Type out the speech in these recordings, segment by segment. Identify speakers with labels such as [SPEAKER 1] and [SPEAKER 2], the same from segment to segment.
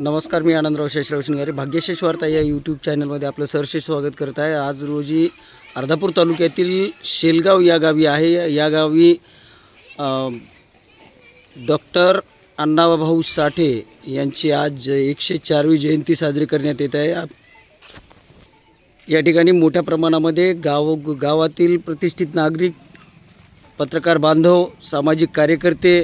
[SPEAKER 1] नमस्कार मी आनंदराव शेषराव शिंगारे. भाग्यशेष वार्ता या यूट्यूब चॅनलमध्ये आपलं सरशेष स्वागत करत आहे. आज रोजी अर्धापूर तालुक्यातील शेलगाव या गावी आहे. या गावी डॉक्टर अण्णाभाऊ साठे यांची आज एकशे चारवी जयंती साजरी करण्यात येत आहे. या ठिकाणी मोठ्या प्रमाणामध्ये गाव गावातील प्रतिष्ठित नागरिक पत्रकार बांधव सामाजिक कार्यकर्ते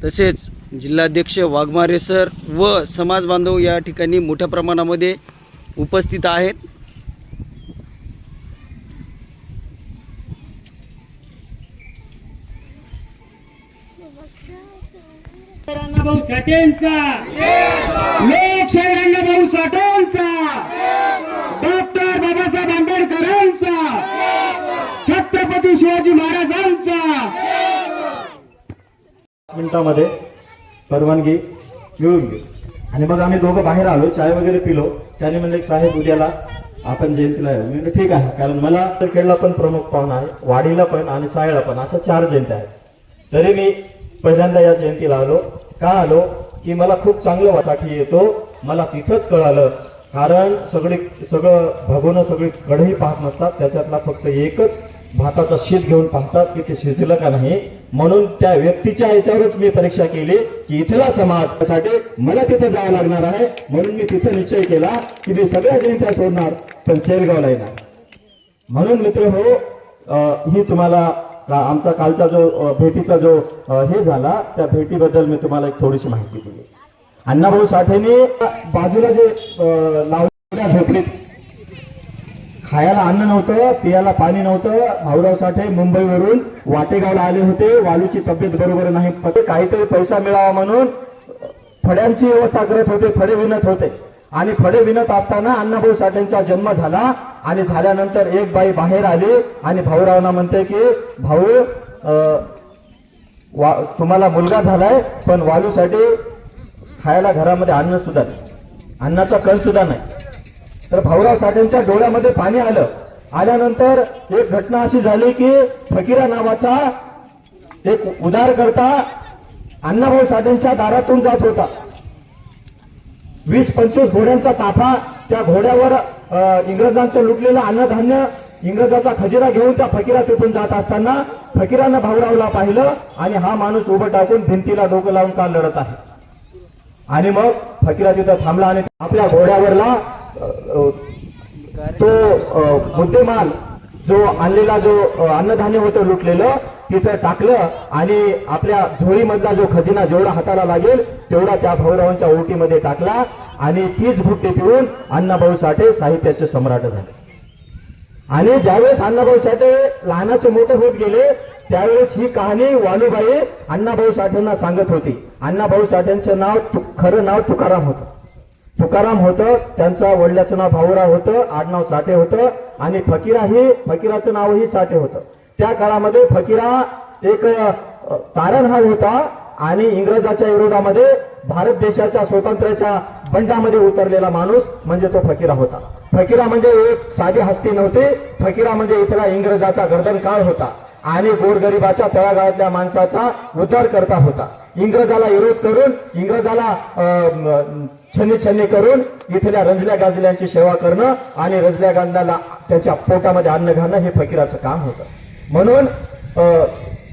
[SPEAKER 1] तसेच जिल्हाध्यक्ष वाघमारे सर व समाज बांधव या ठिकाणी मोठ्या प्रमाणामध्ये उपस्थित आहेत.
[SPEAKER 2] भाऊ साठेंचा
[SPEAKER 3] लोकशाही साठेंचा डॉक्टर बाबासाहेब आंबेडकरांचा छत्रपती शिवाजी महाराजांचा मिनिटामध्ये परवानगी मिळून घेऊ आणि मग आम्ही दोघं बाहेर आलो चाय वगैरे पिलो. त्याने म्हणले साहेब उद्याला आपण जयंतीला येऊ. म्हणजे ठीक आहे. कारण मला तर खेळला पण प्रमुख पाहुणा आहे वाडीला पण आणि सायळा पण अशा चार जयंत्या आहेत. तरी मी पहिल्यांदा या जयंतीला आलो. का आलो? की मला खूप चांगलं वासाठी येतो. मला तिथंच कळालं. कारण सगळी सगळं भगवणं सगळी कढई पाहत नसतात. त्याच्यातला फक्त एकच भाताचा शीत घेऊन पाहतात की ते शिजलं का नाही. म्हणून त्या व्यक्तीच्या याच्यावरच मी परीक्षा केली की इथला समाजासाठी मला तिथे जावं लागणार आहे. म्हणून मी तिथे निश्चय केला की मी सगळ्या जयंत्या सोडणार पण शेरगावला येणार. म्हणून मित्र हो ही तुम्हाला आमचा कालचा जो भेटीचा जो हे झाला त्या भेटीबद्दल मी तुम्हाला एक थोडीशी माहिती दिली. अण्णाभाऊ साठेने बाजूला जे अ, लावल्या झोपडीत खायला अन्न नव्हतं पियाला पाणी नव्हतं. भाऊराव साठे मुंबईवरून वाटेगावला आले होते. वालूची तब्येत बरोबर नाही. फक्त काहीतरी पैसा मिळावा म्हणून फड्यांची व्यवस्था करत होते फडे विणत होते. आणि फडे विणत असताना अण्णाभाऊ साठेंचा जन्म झाला. आणि झाल्यानंतर एक बाई बाहेर आली आणि भाऊरावांना म्हणते की भाऊ वा तुम्हाला मुलगा झालाय पण वालूसाठी खायला घरामध्ये अन्न सुद्धा नाही. अन्नाचा कण सुद्धा नाही. तर भाऊराव साठेंच्या डोळ्यामध्ये पाणी आलं. आल्यानंतर एक घटना अशी झाली की फकीरा नावाचा एक उदार करता अण्णाभाऊ साठेंच्या दारातून जात होता. वीस पंचवीस घोड्यांचा ताफा त्या घोड्यावर इंग्रजांचं लुटलेलं अन्नधान्य इंग्रजाचा खजिरा घेऊन त्या फकीरा तिथून जात असताना फकीरानं भाऊरावला पाहिलं आणि हा माणूस उभं टाकून भिंतीला डोकं लावून का लढत आहे. आणि मग फकीरा तिथं थांबला आणि आपल्या घोड्यावरला तो अ, मुद्देमाल जो आणलेला जो अन्नधान्य होतं लुटलेलं तिथं टाकलं आणि आपल्या झोळीमधला जो खजिना जेवढा हाताला लागेल तेवढा त्या भाऊरावांच्या ओटीमध्ये टाकला आणि तीच भुट्टी पिऊन अण्णाभाऊ साठे साहित्याचे सम्राट झाले. आणि ज्यावेळेस अण्णाभाऊ साठे लहानाचे मोठे होत गेले त्यावेळेस ही कहाणी वालूबाई अण्णाभाऊ साठेंना सांगत होती. अण्णाभाऊ साठेंचं नाव खरं नाव तुकाराम होतं. तुकाराम होतं त्यांचं वडिलाचं नाव भाऊराव होतं आडनाव साठे होतं आणि फकीरा ही फकीराचं नावही साठे होतं. त्या काळामध्ये फकीरा एक अ, तारणहार होता आणि इंग्रजाच्या विरोधामध्ये भारत देशाच्या स्वातंत्र्याच्या बंडामध्ये उतरलेला माणूस म्हणजे तो फकीरा होता. फकीरा म्हणजे एक साधी हस्ती नव्हती फकीरा म्हणजे इथला इंग्रजाचा गर्दन काळ होता आणि गोरगरिबाच्या तळागाळातल्या माणसाचा उद्धार करता होता. इंग्रजाला विरोध करून इंग्रजाला छन्नी छन्नी करून इथल्या रंजल्या गाजल्यांची सेवा करणं आणि रंजल्या गाजल्याला त्याच्या पोटामध्ये अन्न घालणं हे फकीराचं काम होतं. म्हणून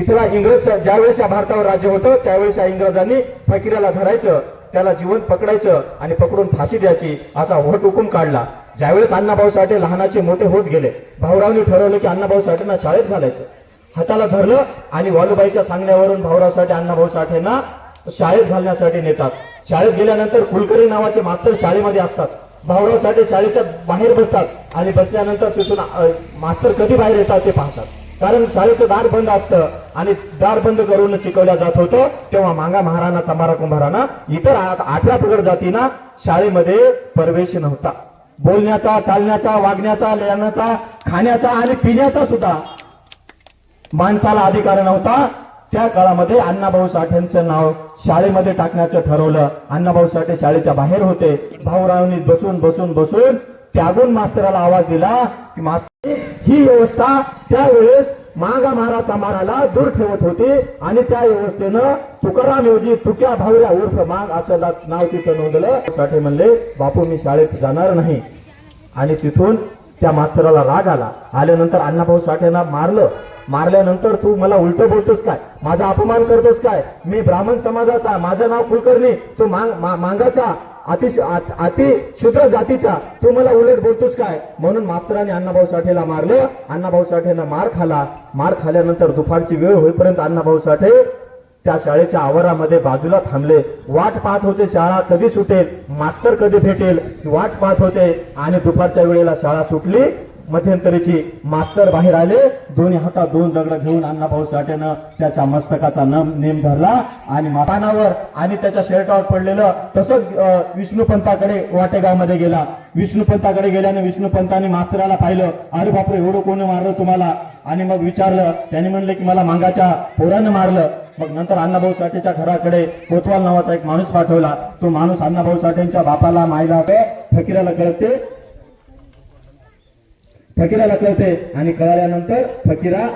[SPEAKER 3] इथला इंग्रज ज्यावेळेस या भारतावर राज्य होतं त्यावेळेस या इंग्रजांनी फकीराला धरायचं त्याला जिवंत पकडायचं आणि पकडून फाशी द्यायची असा वट हुकूम काढला. ज्यावेळेस अण्णाभाऊ साठे लहानाचे मोठे होत गेले भाऊरावनी ठरवलं की अण्णाभाऊ साठेंना शाळेत घालायचं. हाताला धरलं आणि वालूबाईच्या सांगण्यावरून भाऊराव साठे अण्णाभाऊ साठेंना शाळेत घालण्यासाठी नेतात. शाळेत गेल्यानंतर कुलकर्णी नावाचे मास्तर शाळेमध्ये असतात. भाऊराव साठे शाळेच्या बाहेर बसतात आणि बसल्यानंतर तिथून मास्तर कधी बाहेर येतात ते पाहतात. कारण शाळेचं दार बंद असतं आणि दार बंद करून शिकवल्या जात होतं तेव्हा मांगा महाराणा चंबारा कुंभाराना इतर आठव्या पगड जातींना शाळेमध्ये प्रवेश नव्हता. बोलण्याचा चालण्याचा वागण्याचा लिहिण्याचा खाण्याचा आणि पिण्याचा सुद्धा माणसाला अधिकार नव्हता. त्या काळामध्ये अण्णाभाऊ साठेंचं नाव शाळेमध्ये टाकण्याचं ठरवलं. अण्णाभाऊ साठे शाळेच्या बाहेर होते. भाऊरावांनी बसून बसून बसून त्यागून मास्तराला आवाज दिला की मास्तर ही व्यवस्था त्यावेळेस मागा महाराज माराला दूर ठेवत होती आणि त्या व्यवस्थेनं तुकाराम ऐवजी तुक्या भावऱ्या उर्फ माग असं नाव तिथं नोंदलं. साठे म्हणले बापू मी शाळेत जाणार नाही. आणि तिथून त्या मास्तराला राग आला. आल्यानंतर अण्णाभाऊ साठेंना मारलं. मारल्यानंतर तू मला उलट बोलतोस काय? माझा अपमान करतोस काय? मी ब्राह्मण समाजाचा माझं नाव कुलकर्णी तू मांग मा- मांगाचा अति अति शूद्र जातीचा तू मला उलट बोलतोस काय? म्हणून मास्तराने अण्णाभाऊ साठेला मारलं अण्णाभाऊ साठेनं मार खाला. मार खाल्यानंतर दुपारची वेळ होईपर्यंत अण्णाभाऊ साठे त्या शाळेच्या आवारामध्ये बाजूला थांबले. वाट पाहत होते शाळा कधी सुटेल मास्तर कधी भेटेल वाट पाहत होते आणि दुपारच्या वेळेला शाळा सुटली. मध्यंतरीची मास्तर बाहेर आले. दोन्ही हातात दोन दगड घेऊन अण्णाभाऊ साठेनं त्याच्या मस्तकाचा नम नेम धरला आणि मापानावर आणि त्याच्या शर्टावर पडलेलं तसंच विष्णुपंताकडे वाटेगावमध्ये गेला. विष्णुपंताकडे गेल्याने विष्णुपंतांनी मास्तराला पाहिलं. अरे बापरे एवढं कोणी मारलं तुम्हाला? आणि मग विचारलं त्याने म्हणलं की मला मांगाच्या पोरानं मारलं. मग नंतर अण्णाभाऊ साठेच्या घराकडे कोतवाल नावाचा एक माणूस पाठवला. तो माणूस अण्णाभाऊ साठेंच्या बापाला मायला असं फकीराला कळते. फकीराला कळते आणि कळाल्यानंतर फकीरा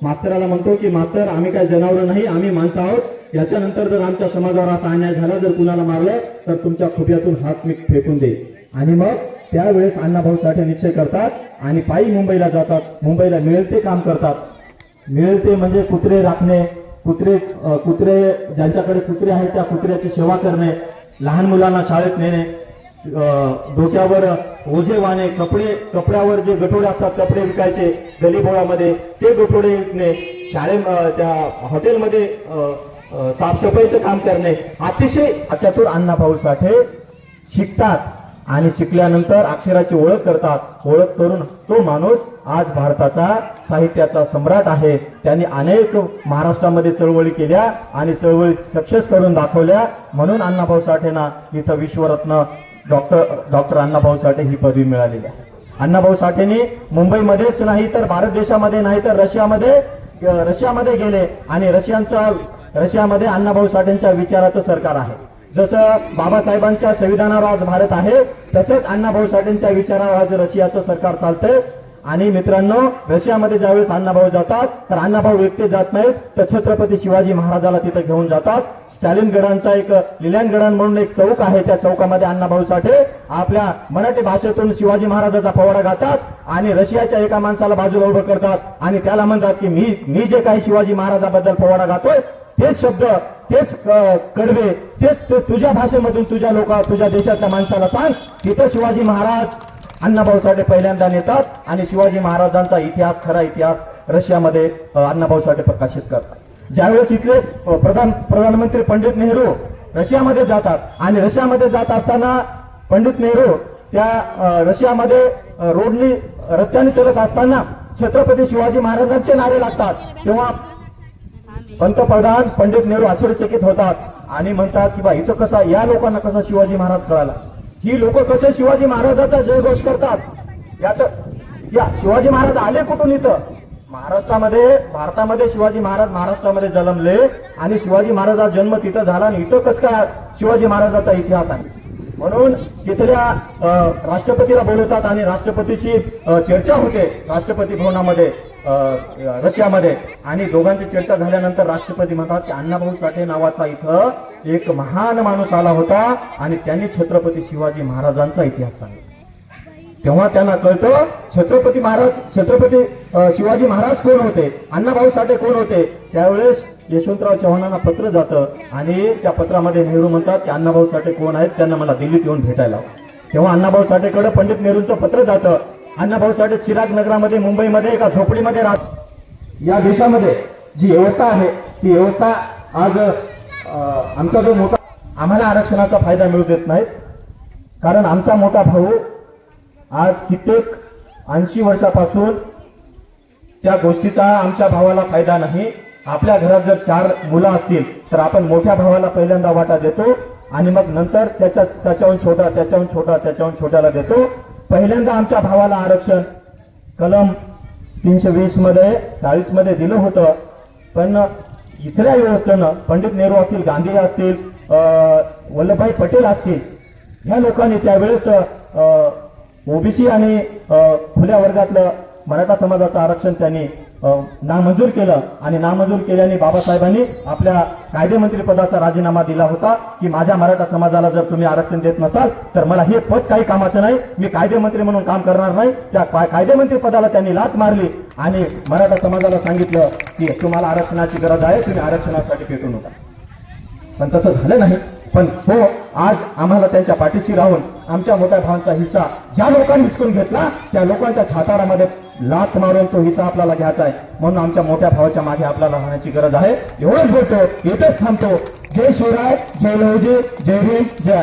[SPEAKER 3] मास्तराला म्हणतो की मास्तर आम्ही काय जनावर नाही आम्ही माणसं आहोत. याच्यानंतर जर आमच्या समाजावर असा अन्याय झाला जर कुणाला मारलं तर तुमच्या खुट्यातून हात मी फेकून दे आणि मग त्यावेळेस अण्णाभाऊ साठे निश्चय करतात आणि पायी मुंबईला जातात. मुंबईला मिळेल ते काम करतात. मिळेल ते म्हणजे कुत्रे राखणे कुत्रे कुत्रे ज्यांच्याकडे कुत्रे आहेत त्या कुत्र्याची सेवा करणे लहान मुलांना शाळेत नेणे डोक्यावर ओझे वाणे कपडे कपड्यावर जे गठोडे असतात कपडे विकायचे गलीबोळामध्ये ते गठोडे विकणे शाळे त्या हॉटेलमध्ये साफसफाईचं काम करणे अतिशय चतुर अण्णाभाऊ साठे शिकतात आणि शिकल्यानंतर अक्षराची ओळख करतात. ओळख करून तो माणूस आज भारताचा साहित्याचा सम्राट आहे. त्यांनी अनेक महाराष्ट्रामध्ये चळवळी केल्या आणि चळवळी सक्सेस करून दाखवल्या म्हणून अण्णाभाऊ साठेंना इथं विश्वरत्न डॉक्टर डॉक्टर अण्णाभाऊ साठे ही पदवी मिळालेली आहे. अण्णाभाऊ साठेंनी मुंबईमध्येच नाही तर भारत देशामध्ये नाही तर रशियामध्ये रशियामध्ये गेले आणि रशियांचा रशियामध्ये अण्णाभाऊ साठेंच्या विचाराचं सरकार आहे. जसं बाबासाहेबांच्या संविधानावर आज भारत आहे तसंच अण्णाभाऊ साठेंच्या विचारावर आज रशियाचं सरकार चालतंय. आणि मित्रांनो रशियामध्ये ज्यावेळेस अण्णाभाऊ जातात तर अण्णाभाऊ एकटे जात नाहीत तर छत्रपती शिवाजी महाराजाला तिथे घेऊन जातात. स्टॅलिन गडांचा एक लिलॅन गडान म्हणून एक चौक आहे त्या चौकामध्ये अण्णाभाऊ साठे आपल्या मराठी भाषेतून शिवाजी महाराजाचा पवाडा गातात आणि रशियाच्या एका माणसाला बाजूला उभं करतात. आणि त्याला म्हणतात की मी मी जे काही शिवाजी महाराजाबद्दल पवाडा गातोय तेच शब्द तेच कडवे तेच तुझ्या भाषेमधून तुझ्या लोक तुझ्या देशातल्या माणसाला सांग. तिथं शिवाजी महाराज अण्णाभाऊ साठे पहिल्यांदा नेतात आणि शिवाजी महाराजांचा इतिहास खरा इतिहास रशियामध्ये अण्णाभाऊ साठे प्रकाशित करतात. ज्यावेळेस इथले प्रधान प्रधानमंत्री पंडित नेहरू रशियामध्ये जातात आणि रशियामध्ये जात असताना पंडित नेहरू त्या रशियामध्ये रोडनी रस्त्याने चलत असताना छत्रपती शिवाजी महाराजांचे नारे लागतात. तेव्हा पंतप्रधान पंडित नेहरू आश्चर्यचकित होतात आणि म्हणतात की बा इथं कसा या लोकांना कसा शिवाजी महाराज कळाला? ही लोक कसे शिवाजी महाराजाचा जयघोष करतात? याच या शिवाजी महाराज आले कुठून इथं? महाराष्ट्रामध्ये भारतामध्ये शिवाजी महाराज महाराष्ट्रामध्ये जन्मले आणि शिवाजी महाराजाचा जन्म तिथं झाला आणि इथं कसं काय शिवाजी महाराजाचा इतिहास आहे? म्हणून तिथल्या राष्ट्रपतीला बोलवतात आणि राष्ट्रपतीशी चर्चा होते राष्ट्रपती भवनामध्ये रशियामध्ये. आणि दोघांची चर्चा झाल्यानंतर राष्ट्रपती म्हणतात की अण्णाभाऊ साठे नावाचा इथं एक महान माणूस आला होता आणि त्यांनी छत्रपती शिवाजी महाराजांचा इतिहास सांगितला. तेव्हा त्यांना कळतं छत्रपती महाराज छत्रपती शिवाजी महाराज कोण होते? अण्णाभाऊ साठे कोण होते? त्यावेळेस यशवंतराव चव्हाणांना पत्र जातं आणि त्या पत्रामध्ये नेहरू म्हणतात की अण्णाभाऊ साठे कोण आहेत? त्यांना मला दिल्लीत येऊन भेटायला हवं. तेव्हा अण्णाभाऊ साठेकडे पंडित नेहरूंचं पत्र जातं. अण्णाभाऊ साठे चिराग नगरामध्ये मुंबईमध्ये एका झोपडीमध्ये राहत या देशामध्ये जी व्यवस्था आहे ती व्यवस्था आज आमचा जो मोठा आम्हाला आरक्षणाचा फायदा मिळू देत नाहीत. कारण आमचा मोठा भाऊ आज कित्येक ऐंशी वर्षापासून त्या गोष्टीचा आमच्या भावाला फायदा नाही. आपल्या घरात जर चार मुलं असतील तर आपण मोठ्या भावाला पहिल्यांदा वाटा देतो आणि मग नंतर त्याच्या त्याच्याहून छोटा त्याच्याहून छोटा त्याच्याहून छोट्याला देतो. पहिल्यांदा आमच्या भावाला आरक्षण कलम तीनशे वीसमध्ये चाळीसमध्ये दिलं होतं. पण इथल्या व्यवस्थेनं पंडित नेहरू असतील गांधी असतील वल्लभभाई पटेल असतील ह्या लोकांनी त्यावेळेस ओबीसी आणि खुल्या वर्गातलं मराठा समाजाचं आरक्षण त्यांनी नामंजूर केलं आणि नामंजूर केल्याने बाबासाहेबांनी आपल्या कायदेमंत्री पदाचा राजीनामा दिला होता की माझ्या मराठा समाजाला जर तुम्ही आरक्षण देत नसाल तर मला हे पद काही कामाचं नाही मी कायदेमंत्री म्हणून काम करणार नाही. त्या कायदेमंत्री पदाला त्यांनी लात मारली आणि मराठा समाजाला सांगितलं की तुम्हाला आरक्षणाची गरज आहे तुम्ही आरक्षणासाठी पेटू नका. पण तसं झालं नाही. पण हो आज आम्हाला त्यांच्या पाठीशी राहून आमच्या मोठ्या भावांचा हिस्सा ज्या लोकांनी हिसकून घेतला त्या लोकांच्या छाताडामध्ये लात मारून तो हिस्सा आपल्याला घ्यायचा आहे. म्हणून आमच्या मोठ्या भावाच्या मागे आपल्याला राहण्याची गरज आहे. एवढंच बोलतो इथेच थांबतो. जय शिवराय जय लहुजी जय भीम जय